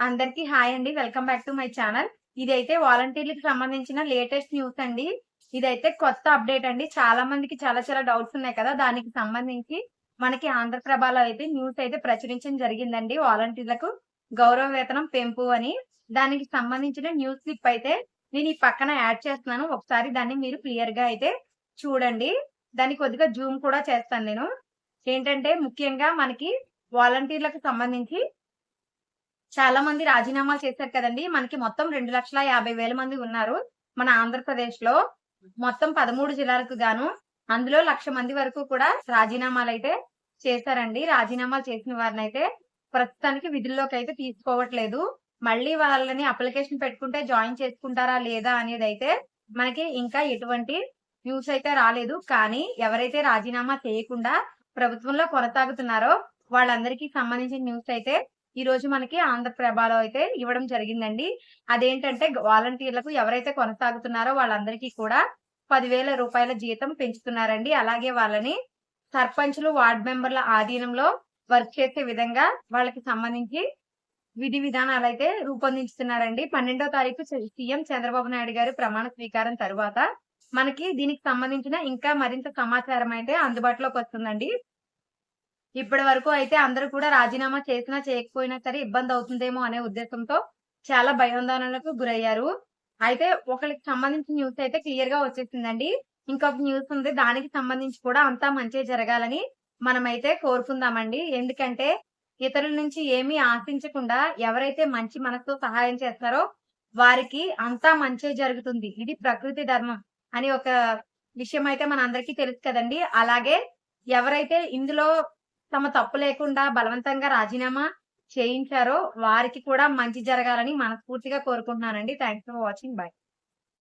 అందరికీ హాయ్ అండి. Welcome back to my channel. ఇదైతే వాలంటీర్లకు సంబంధించిన లేటెస్ట్ న్యూస్ అండి. ఇదైతే కొత్త అప్డేట్ అండి. చాలా మందికి చాలా చాలా డౌట్స్ ఉన్నాయి కదా. దానికి సంబంధించి మనకి ఆంధ్రప్రభలో అయితే న్యూస్ అయితే ప్రచురించడం జరిగిందండి వాలంటీర్లకు. గౌరవ వేతనం పెంపు అని. దానికి సంబంధించిన న్యూస్ క్లిప్ అయితే నేను ఈ పక్కన యాడ్ చేస్తున్నాను. ఒకసారి దాన్ని మీరు క్లియర్గా అయితే చూడండి. దాన్ని కొద్దిగా జూమ్ కూడా చేస్తాను నేను. ఏంటంటే ముఖ్యంగా మనకి వాలంటీర్లకు సంబంధించి చాలా మంది రాజీనామాలు చేశారు కదండి. మనకి మొత్తం రెండు లక్షల యాభై వేల మంది ఉన్నారు మన ఆంధ్రప్రదేశ్లో మొత్తం పదమూడు జిల్లాలకు గాను అందులో లక్ష మంది వరకు కూడా రాజీనామాలు అయితే చేశారండి. రాజీనామాలు చేసిన వారిని అయితే ప్రస్తుతానికి విధుల్లోకి అయితే తీసుకోవట్లేదు. మళ్ళీ వాళ్ళని అప్లికేషన్ పెట్టుకుంటే జాయిన్ చేసుకుంటారా లేదా అనేది అయితే మనకి ఇంకా ఎటువంటి న్యూస్ అయితే రాలేదు. కానీ ఎవరైతే రాజీనామా చేయకుండా ప్రభుత్వంలో కొనసాగుతున్నారో వాళ్ళందరికీ సంబంధించిన న్యూస్ అయితే ఈ రోజు మనకి ఆంధ్రప్రభలో అయితే ఇవ్వడం జరిగిందండి. అదేంటంటే వాలంటీర్లకు ఎవరైతే కొనసాగుతున్నారో వాళ్ళందరికీ కూడా పదివేల రూపాయల జీతం పెంచుతున్నారండి. అలాగే వాళ్ళని సర్పంచ్లు వార్డ్ మెంబర్ల ఆధీనంలో వర్క్ చేసే విధంగా వాళ్ళకి సంబంధించి విధి విధానాలు అయితే రూపొందించుతున్నారండి. పన్నెండో తారీఖు సీఎం చంద్రబాబు నాయుడు గారి ప్రమాణ స్వీకారం తరువాత మనకి దీనికి సంబంధించిన ఇంకా మరింత సమాచారం అయితే అందుబాటులోకి వస్తుందండి. ఇప్పటి వరకు అయితే అందరూ కూడా రాజీనామా చేసినా చేయకపోయినా సరే ఇబ్బంది అవుతుందేమో అనే ఉద్దేశంతో చాలా భయాందోళనలకు గురయ్యారు. అయితే ఒకరికి సంబంధించిన న్యూస్ అయితే క్లియర్గా వచ్చేసిందండి. ఇంకొక న్యూస్ ఉంది. దానికి సంబంధించి కూడా అంతా మంచి జరగాలని మనమైతే కోరుకుందామండి. ఎందుకంటే ఇతరుల నుంచి ఏమీ ఆశించకుండా ఎవరైతే మంచి మనసుతో సహాయం చేస్తారో వారికి అంతా మంచి జరుగుతుంది. ఇది ప్రకృతి ధర్మం అని ఒక విషయం అయితే మన అందరికీ తెలుసు కదండి. అలాగే ఎవరైతే ఇందులో తమ తప్పు లేకుండా బలవంతంగా రాజీనామా చేయించారో వారికి కూడా మంచి జరగాలని మనస్ఫూర్తిగా కోరుకుంటున్నానండి. Thanks for watching bye